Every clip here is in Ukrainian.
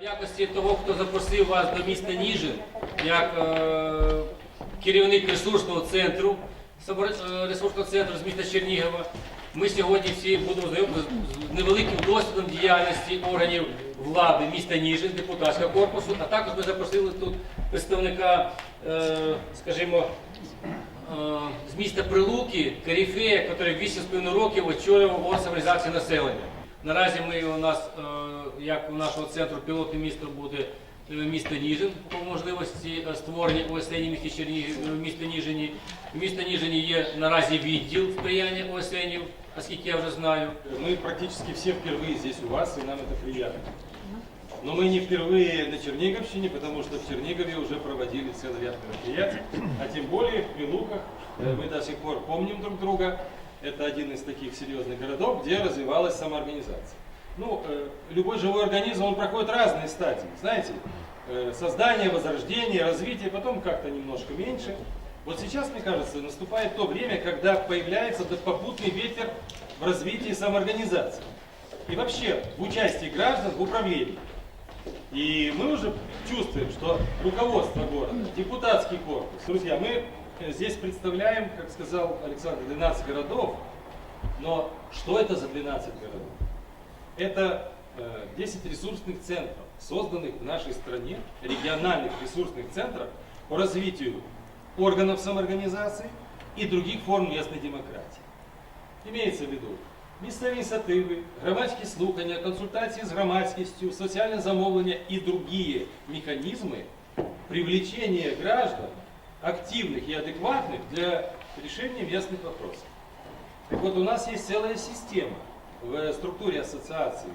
В якості того, хто запросив вас до міста Ніжин, як е, керівник ресурсного центру, е, ресурсного центру з міста Чернігова, ми сьогодні всі будемо знайомі з невеликим досвідом діяльності органів влади міста Ніжин, депутатського корпусу, а також ми запросили тут представника, е, скажімо, е, з міста Прилуки, Каріфея, який 8,5 років очолював орган самореалізації населення. Наразі ми у нас, е, як у нашого центру пілотне місто буде е, місто Ніжин по можливості е, створення ОСН в місті Чернігів, в місті Ніжині. В місті Ніжині є наразі відділ сприяння ОСНів, оскільки я вже знаю. Мы практически все впервые здесь у вас, и нам это приятно. Но мы не впервые на Черниговщине, потому что в Чернигове уже проводили целый ряд мероприятий, а тем более в Прилуках э, мы до сих пор помним друг друга. Это один из таких серьезных городов, где развивалась самоорганизация. Ну, э, любой живой организм, он проходит разные стадии, знаете, э, создание, возрождение, развитие, потом как-то немножко меньше. Вот сейчас, мне кажется, наступает то время, когда появляется этот попутный ветер в развитии самоорганизации. И вообще в участии граждан в управлении. И мы уже чувствуем, что руководство города, депутатский корпус. Друзья, мы здесь представляем, как сказал Александр, 12 городов. Но что это за 12 городов? Это э, 10 ресурсных центров, созданных в нашей стране, региональных ресурсных центров по развитию органов самоорганизации і других форм местной демократии. Имеется в виду місцеві ініціативи, громадські слухання, консультації з громадськістю, соціальне замовлення і другі механізми привлечения граждан, активных и адекватных для решения местных вопросов. Так вот, у нас есть целая система в структуре ассоциации,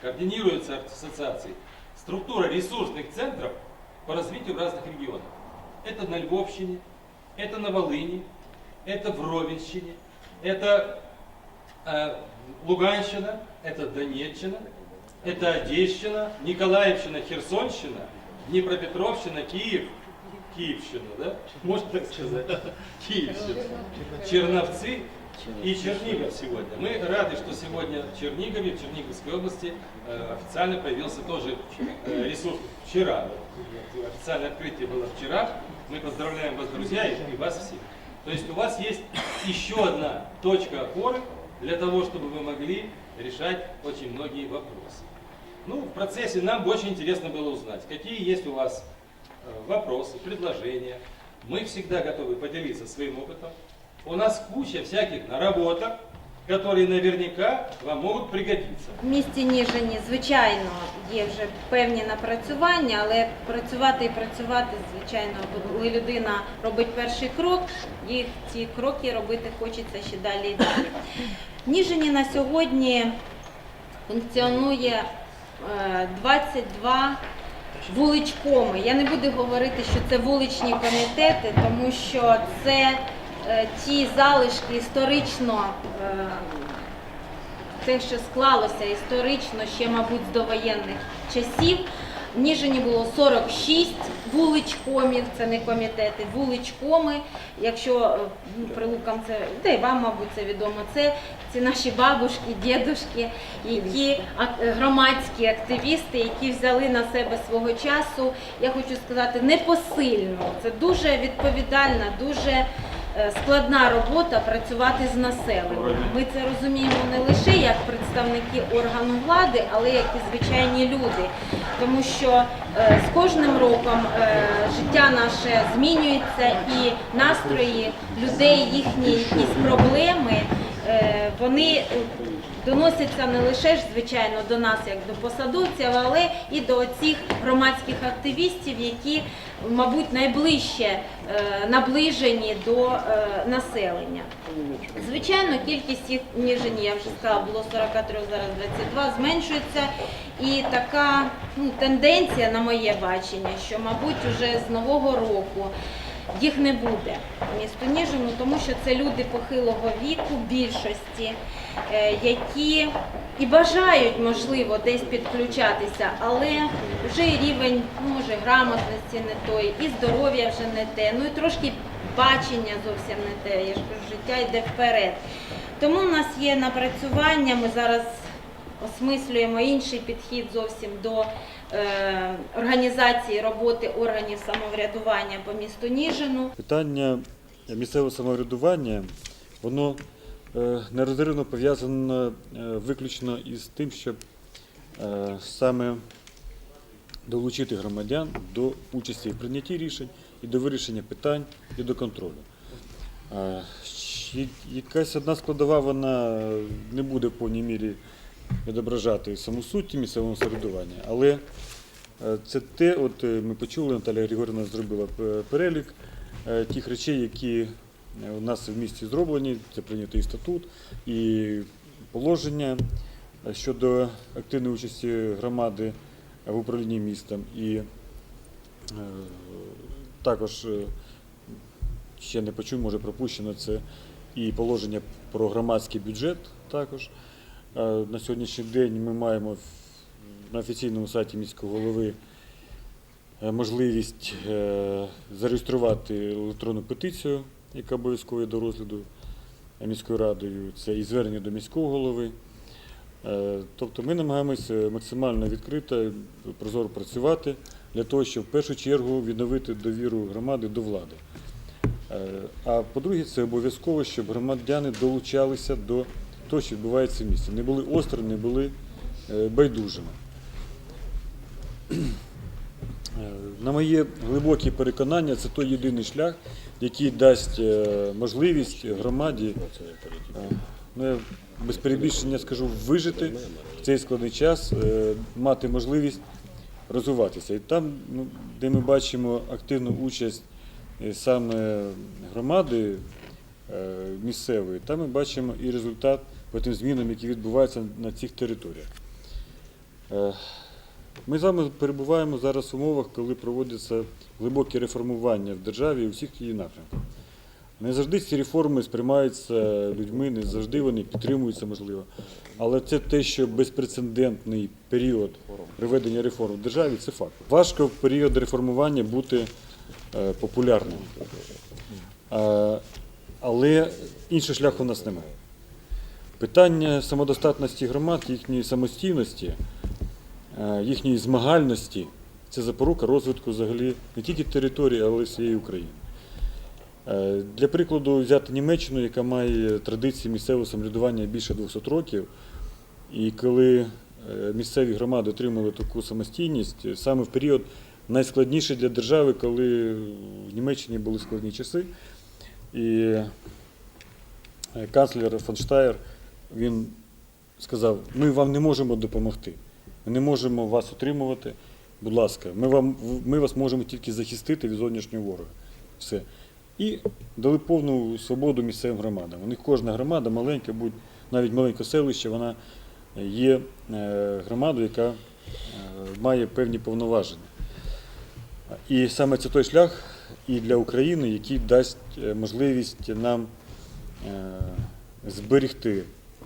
координируется ассоциацией, структура ресурсных центров по развитию в разных регионах. Это на Львовщине, это на Волыни, это в Ровенщине, это э, Луганщина, это Донеччина, это Одещина, Николаевщина, Херсонщина, Днепропетровщина, Киев, Киевщина, да? Можно так сказать? Киевщина. Черновцы и Чернигов сегодня. Мы рады, что сегодня в Чернигове, в Черниговской области э, официально появился тоже э, ресурс вчера. Официальное открытие было вчера. Мы поздравляем вас, друзья, и вас всех. То есть у вас есть еще одна точка опоры для того, чтобы вы могли решать очень многие вопросы. Ну, в процессе нам бы очень интересно было узнать, какие есть у вас вопросы, предложения. Мы всегда готовы поделиться своим опытом. У нас куча всяких наработок, которые наверняка вам могут пригодиться. В місті Ніжині, звичайно, є вже певні напрацювання, але працювати і працювати, звичайно, коли людина робить перший крок, їх ці кроки робити хочеться ще далі і далі. В Ніжині на сьогодні функціонує е, 22 вуличкоми. Я не буду говорити, що це вуличні комітети, тому що це е, ті залишки історично. е, те, що склалося історично ще, мабуть, з довоєнних часів. В Ніжині було 46 вуличкомів, це не комітети, вуличкоми. Якщо е, прилукам це, та й вам, мабуть, це відомо, це ці наші бабушки, дідушки, які ак- громадські активісти, які взяли на себе свого часу, я хочу сказати, непосильно. Це дуже відповідальна, дуже е, складна робота працювати з населенням. Ми це розуміємо не лише як представники органу влади, але як і звичайні люди. Тому що е, з кожним роком е, життя наше змінюється і настрої людей, їхні якісь проблеми, е, вони е, доносяться не лише ж, звичайно, до нас, як до посадовців, але і до цих громадських активістів, які, мабуть, найближче е, наближені до е, населення. Звичайно, кількість їх в Ніжині, я вже сказала, було 43, зараз 22, зменшується. І така ну, тенденція, на моє бачення, що, мабуть, вже з нового року їх не буде в місто Ніжину, тому що це люди похилого віку, більшості, е, які і бажають, можливо, десь підключатися, але вже рівень, ну, може, грамотності не той, і здоров'я вже не те, ну і трошки бачення зовсім не те. Я ж кажу, життя йде вперед. Тому в нас є напрацювання, ми зараз осмислюємо інший підхід зовсім до організації роботи органів самоврядування по місту Ніжину. Питання місцевого самоврядування, воно е, нерозривно пов'язано е, виключно із тим, щоб е, саме долучити громадян до участі в прийнятті рішень і до вирішення питань і до контролю. Е, Якась одна складова вона не буде в повній мірі відображати саму суть місцевого самоврядування, але Е, Це те, от е, ми почули, Наталя Григорівна зробила е, перелік тих речей, які у нас в місті зроблені. Це прийнятий статут і положення щодо активної участі громади в управлінні містом. І також ще не почув, може пропущено це і положення про громадський бюджет також. На сьогоднішній день ми маємо на офіційному сайті міського голови е, можливість е, зареєструвати електронну петицію, яка обов'язково до розгляду міською радою. Це і звернення до міського голови. Е, Тобто ми намагаємося максимально відкрито, прозоро працювати для того, щоб в першу чергу відновити довіру громади до влади. А по-друге, це обов'язково, щоб громадяни долучалися до того, що відбувається в місті. Не були осторонь, не були е, байдужими. Е, На моє глибоке переконання, це той єдиний шлях, який дасть е, можливість громаді, ну, я без перебільшення скажу, вижити в цей складний час, мати можливість розвиватися. І там, ну, де ми бачимо активну участь саме громади місцевої, там ми бачимо і результат по тим змінам, які відбуваються на цих територіях. Е, Ми з вами перебуваємо зараз в умовах, коли проводяться глибокі реформування в державі і у всіх її напрямках. Не завжди ці реформи сприймаються людьми, не завжди вони підтримуються, можливо. Але це те, що безпрецедентний період проведення реформ в державі це факт. Важко в період реформування бути е, популярним. Е, але іншого шляху у нас немає. Питання самодостатності громад, їхньої самостійності, е, їхньої змагальності це запорука розвитку взагалі не тільки території, але й всієї України. Е, Для прикладу взяти Німеччину, яка має традиції місцевого самоврядування більше 200 років, і коли е, місцеві громади отримали таку самостійність, саме в період найскладніший для держави, коли в Німеччині були складні часи. І канцлер фон Штайр, він сказав, ми вам не можемо допомогти, ми не можемо вас утримувати, будь ласка, ми, вам, ми вас можемо тільки захистити від зовнішнього ворога. Все. І дали повну свободу місцевим громадам. У них кожна громада, маленька, будь навіть маленьке селище, вона є е, громадою, яка е, має певні повноваження. І саме це той шлях і для України, який дасть е, можливість нам зберегти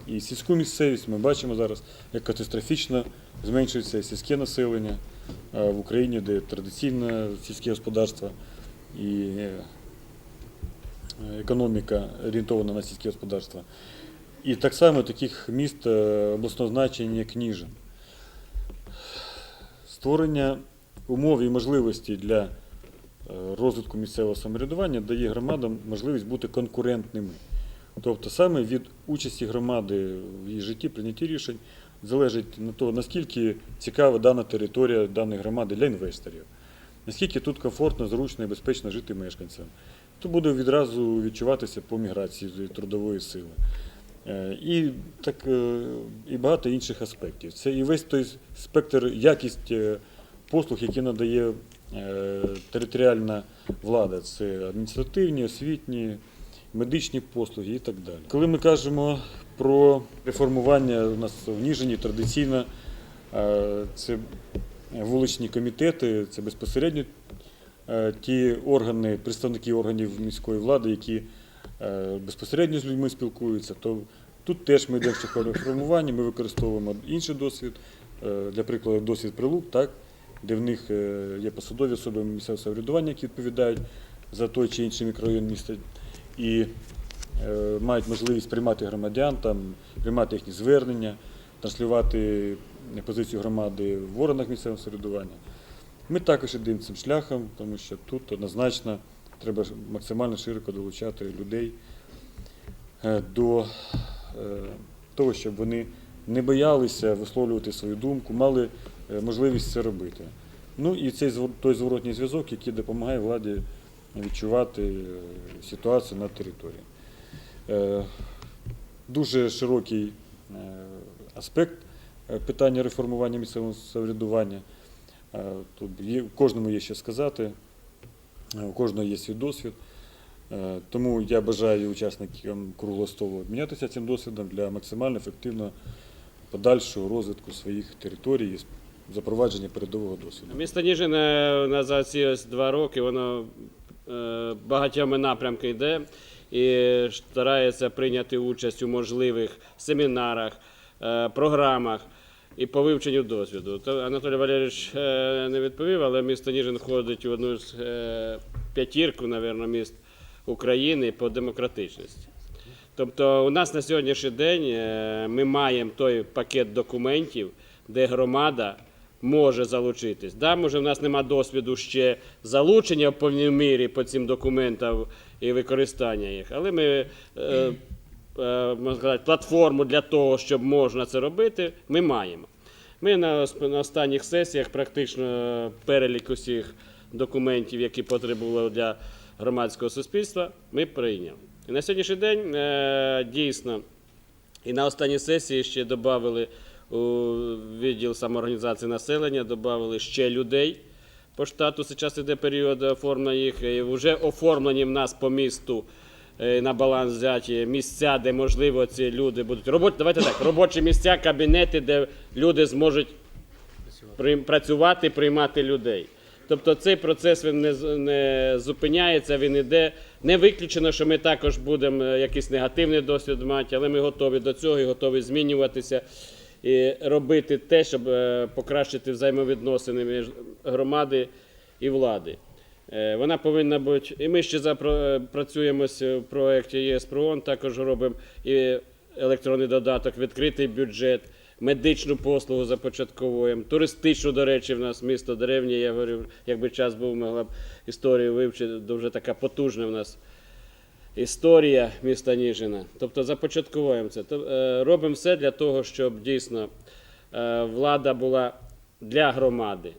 і сільську місцевість. Ми бачимо зараз, як катастрофічно зменшується сільське населення е, в Україні, де традиційне сільське господарство і е, економіка орієнтована на сільське господарство. І так само таких міст е, обласного значення, як Ніжин. Створення умов і можливості для розвитку місцевого самоврядування дає громадам можливість бути конкурентними. Тобто саме від участі громади в її житті, прийнятті рішень залежить на того, наскільки цікава дана територія даної громади для інвесторів, наскільки тут комфортно, зручно і безпечно жити мешканцям. То буде відразу відчуватися по міграції трудової сили. Е, І, так, е, і багато інших аспектів. Це і весь той спектр, якість е, послуг, які надає територіальна влада. Це адміністративні, освітні, медичні послуги і так далі. Коли ми кажемо про реформування у нас в Ніжині традиційно е, це вуличні комітети, це безпосередньо е, ті органи, представники органів міської влади, які е, безпосередньо з людьми спілкуються, то тут теж ми йдемо шляхом реформування, ми використовуємо інший досвід, для прикладу, досвід прилук, так, де в них є посадові особи місцевого самоврядування, які відповідають за той чи інший мікрорайон міста. І е, мають можливість приймати громадян, там, приймати їхні звернення. транслювати позицію громади в органах місцевого самоврядування. Ми також йдемо цим шляхом, тому що тут однозначно треба максимально широко долучати людей е, до е, того, щоб вони не боялися висловлювати свою думку, мали можливість це робити. Ну і цей той зворотній зв'язок, який допомагає владі відчувати е, ситуацію на території. Е, Дуже широкий е, аспект питання реформування місцевого самоврядування. Тут є, кожному є що сказати, у кожного є свій досвід. Тому я бажаю учасникам круглого столу обмінятися цим досвідом для максимально ефективного подальшого розвитку своїх територій і запровадження передового досвіду. Місто Ніжин нас за ці два роки воно е, багатьоми напрямками йде і старається прийняти участь у можливих семінарах, е, програмах і по вивченню досвіду. То Анатолій Валерійович е, не відповів, але місто Ніжин входить у одну з п'ятірку, мабуть, міст України по демократичності. Тобто у нас на сьогоднішній день ми маємо той пакет документів, де громада може залучитись. Да, може, в нас нема досвіду ще залучення в повній мірі по цим документам і використання їх, але ми е, е, можна сказати, платформу для того, щоб можна це робити, ми маємо. Ми на, останніх сесіях практично перелік усіх документів, які потребували для громадського суспільства, ми прийняли. І на сьогоднішній день е, дійсно і на останній сесії ще додали у відділ самоорганізації населення, додали ще людей по штату. Зараз іде період оформлення їх. І вже оформлені в нас по місту е, на баланс взяті місця, де можливо ці люди будуть робочі. Давайте так, робочі місця, кабінети, де люди зможуть працювати, приймати людей. Тобто цей процес він не, не зупиняється, він іде. Не виключено, що ми також будемо е, якийсь негативний досвід мати, але ми готові до цього і готові змінюватися і робити те, щоб е, покращити взаємовідносини між громади і влади. Е, Вона повинна бути. І ми ще запра- е, в проєкті ЄСПРООН, також робимо і електронний додаток, відкритий бюджет, медичну послугу започатковуємо, туристичну, до речі, в нас місто Деревня. Я говорю, якби час був, могла б історію вивчити. Дуже така потужна в нас історія міста Ніжина. Тобто започатковуємо це. Е, Робимо все для того, щоб дійсно е, влада була для громади.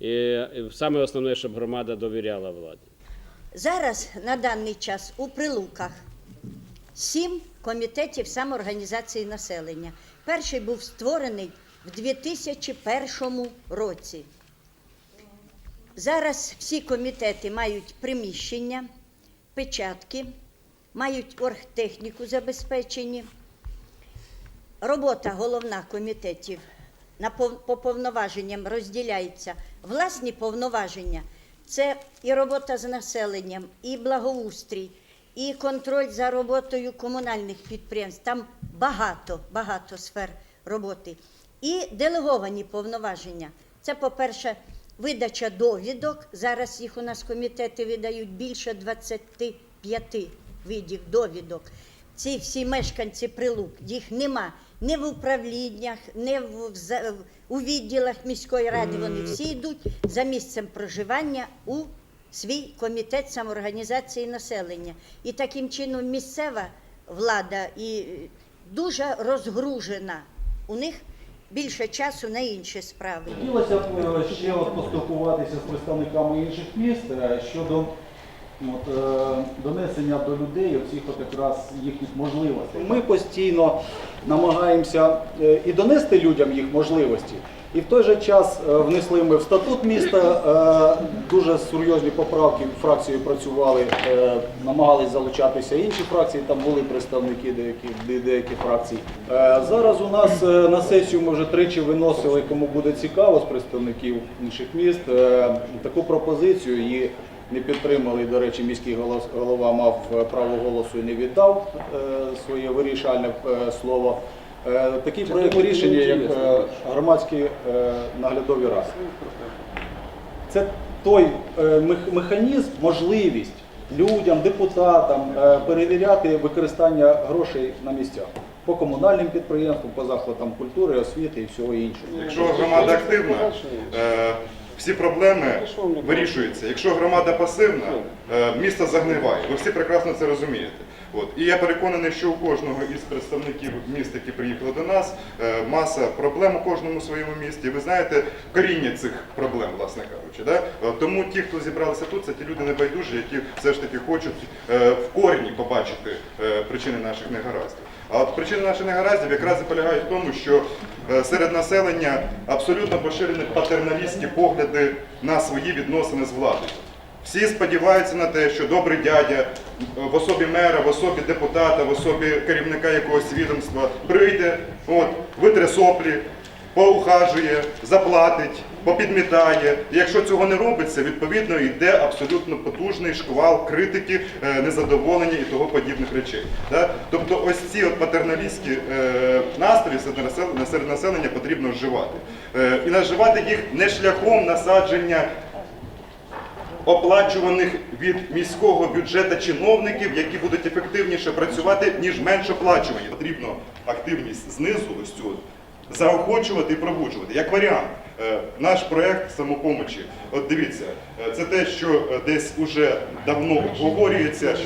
І саме основне, щоб громада довіряла владі. Зараз на даний час у Прилуках сім комітетів самоорганізації населення. Перший був створений в 2001 році. Зараз всі комітети мають приміщення, печатки, мають оргтехніку забезпечені. Робота головна комітетів на по повноваженням розділяється. Власні повноваження це і робота з населенням, і благоустрій, і контроль за роботою комунальних підприємств. Там багато, багато сфер роботи. І делеговані повноваження. Це, по-перше, видача довідок. Зараз їх у нас комітети видають більше 25 видів довідок. Ці всі мешканці прилук, їх нема ні в управліннях, ні в, в у відділах міської ради. Вони всі йдуть за місцем проживання у свій комітет самоорганізації населення. І таким чином місцева влада і дуже розгружена. У них більше часу на інші справи. Хотілося б е, ще от поспілкуватися з представниками інших міст е, щодо от, е, донесення до людей оцих от якраз їхніх можливостей. Ми постійно намагаємося і донести людям їх можливості. І в той же час е, внесли ми в статут міста е, дуже серйозні поправки. Фракцією працювали, е, намагались залучатися інші фракції. Там були представники деяких де- деяких фракцій. Зараз у нас на сесію ми вже тричі виносили, кому буде цікаво з представників інших міст таку пропозицію. Її не підтримали. До речі, міський голова мав право голосу і не віддав своє вирішальне слово. Такий проєкт рішення, як громадські наглядові ради. Це той е, механізм, можливість людям, депутатам е, перевіряти використання грошей на місцях. по комунальним підприємствам, по закладам культури, освіти і всього іншого. Якщо громада активна, е, всі проблеми вирішуються. Якщо громада пасивна, е, місто загниває. Ви всі прекрасно це розумієте. От. І я переконаний, що у кожного із представників міст, які приїхали до нас, е, маса проблем у кожному своєму місті. Ви знаєте коріння цих проблем, власне кажучи. Да? Е, Тому ті, хто зібралися тут, це ті люди небайдужі, які все ж таки хочуть е, в корені побачити причини наших негараздів. А от причини наших негараздів якраз і полягають в тому, що серед населення абсолютно поширені патерналістські погляди на свої відносини з владою. Всі сподіваються на те, що добрий дядя в особі мера, в особі депутата, в особі керівника якогось відомства прийде, от, витре соплі, поухажує, заплатить, попідмітає. І якщо цього не робиться, відповідно йде абсолютно потужний шквал критики, е, незадоволення і того подібних речей. Тобто ось ці от патерналістські е, настрої серед населення потрібно вживати. Е, і наживати їх не шляхом насадження оплачуваних від міського бюджету чиновників, які будуть ефективніше працювати, ніж менш оплачувані. Потрібно активність знизу, ось цю заохочувати і пробуджувати. Як варіант, е, наш проект самопомочі, от дивіться, е, це те, що е, десь уже давно обговорюється.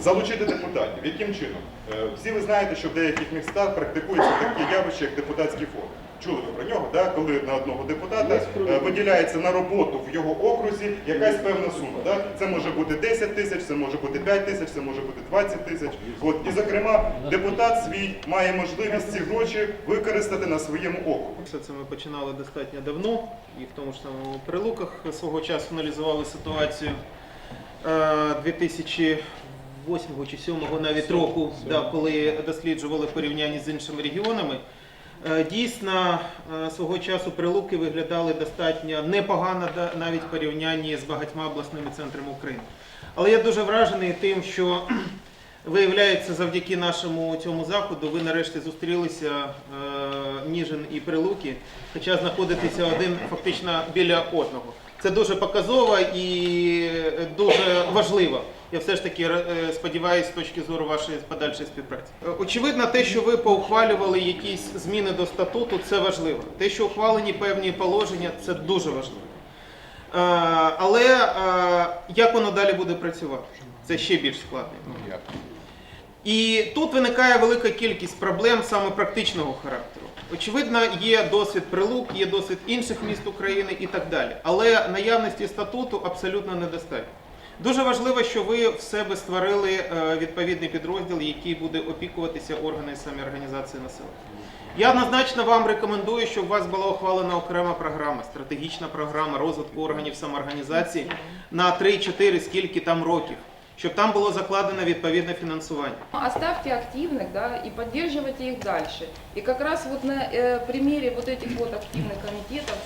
Залучити депутатів. Яким чином? Всі ви знаєте, що в деяких містах практикується таке явище, як депутатський фонд. Чули ви про нього, да? коли на одного депутата е, виділяється на роботу в його окрузі якась певна сума. Да? Це може бути 10 тисяч, це може бути 5 тисяч, це може бути 20 тисяч. От. І, зокрема, депутат свій має можливість ці гроші використати на своєму окрузі. Все це ми починали достатньо давно, і в тому ж самому Прилуках свого часу аналізували ситуацію Е, 2008 чи 2007 навіть року, да, коли досліджували порівняння з іншими регіонами. Е, Дійсно, е, свого часу Прилуки виглядали достатньо непогано навіть в порівнянні з багатьма обласними центрами України. Але я дуже вражений тим, що Виявляється, завдяки нашому цьому заходу ви нарешті зустрілися е, Ніжин і Прилуки, хоча знаходитеся один фактично біля одного. Це дуже показово і дуже важливо. Я все ж таки е, сподіваюся з точки зору вашої подальшої співпраці. Е, Очевидно, те, що ви поухвалювали якісь зміни до статуту, це важливо. Те, що ухвалені певні положення, це дуже важливо. Е, Але як воно далі буде працювати? Це ще більш складно. І тут виникає велика кількість проблем саме практичного характеру. Очевидно, є досвід прилук, є досвід інших міст України і так далі. Але наявності статуту абсолютно недостатньо. Дуже важливо, що ви в себе створили е, відповідний підрозділ, який буде опікуватися органи самоорганізації населення. Я однозначно вам рекомендую, щоб у вас була ухвалена окрема програма, стратегічна програма розвитку органів самоорганізації на 3-4, скільки там років, щоб там було закладено відповідне фінансування. Оставьте активных, да, и поддерживайте их дальше. И как раз вот на э, примере вот этих вот активных комитетов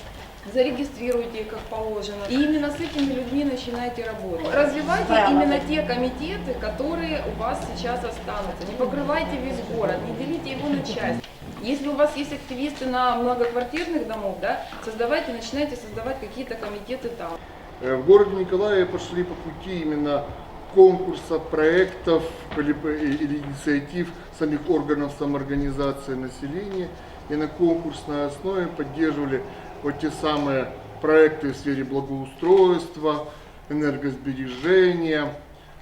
зарегистрируйте их как положено. И именно с этими людьми начинайте работать. Развивайте именно те комитеты, которые у вас сейчас останутся. Не покрывайте весь город, не делите его на части. Если у вас есть активисты на многоквартирных домов, да, создавайте, начинайте создавать какие-то комитеты там. Э, В городе Николаеве пошли по пути именно конкурса, проектов или или инициатив самих органов самоорганизации населения и на конкурсной основе поддерживали вот те самые проекты в сфере благоустройства, энергосбережения.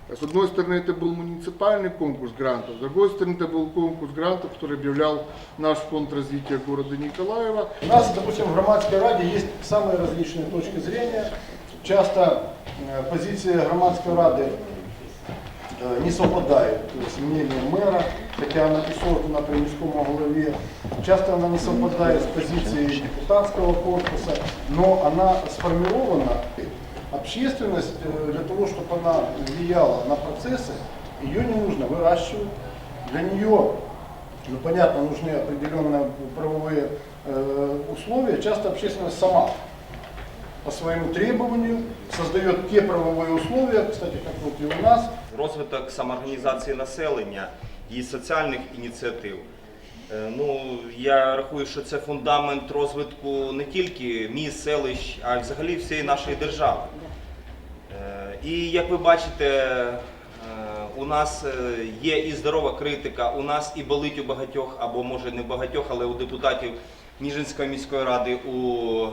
С одной стороны, это был муниципальный конкурс грантов, с другой стороны, это был конкурс грантов, который объявлял наш фонд развития города Николаева. У нас, допустим, в громадской раде есть самые различные точки зрения. Часто э, позиции громадской рады э, не совпадают с мнением мэра, хотя она и создана при міському голове. Часто она не совпадает с позицией депутатского корпуса, но она сформирована. Общественность э, для того, чтобы она влияла на процессы, ее не нужно выращивать. Для нее ну, понятно, нужны определенные правовые э, условия. Часто общественность сама по своему требованию создает те правовые условия, кстати, как вот и у нас, розвиток самоорганізації населення і соціальних ініціатив. Е, Ну, я рахую, що це фундамент розвитку не тільки міст, селищ, а й взагалі всієї нашої держави. Е, І як ви бачите, е, у нас є і здорова критика, у нас і болить у багатьох, або може не багатьох, але у депутатів Ніжинської міської ради, у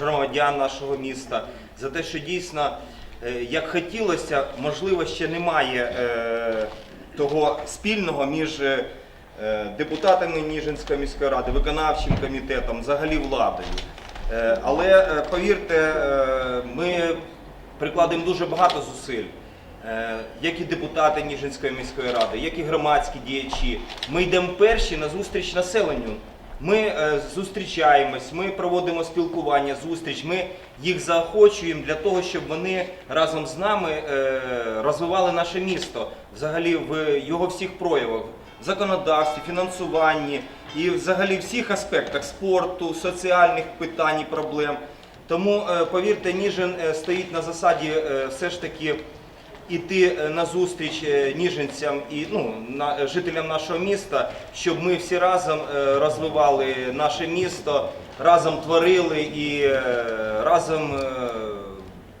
громадян нашого міста за те, що дійсно, як хотілося, можливо, ще немає е, того спільного між е, депутатами Ніжинської міської ради, виконавчим комітетом, взагалі владою. Е, Але е, повірте, е, ми прикладемо дуже багато зусиль, е, як і депутати Ніжинської міської ради, як і громадські діячі. Ми йдемо перші на зустріч населенню. Ми е, зустрічаємось, ми проводимо спілкування, зустріч, ми їх заохочуємо для того, щоб вони разом з нами е, розвивали наше місто взагалі в його всіх проявах, в законодавстві, фінансуванні і взагалі всіх аспектах спорту, соціальних питань і проблем. Тому е, повірте, Ніжин стоїть на засаді все ж таки іти е, на зустріч е, ніжинцям і ну, на, жителям нашого міста, щоб ми всі разом е, розвивали наше місто, разом творили і е, разом е,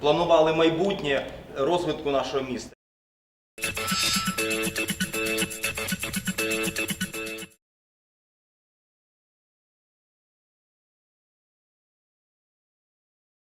планували майбутнє розвитку нашого міста.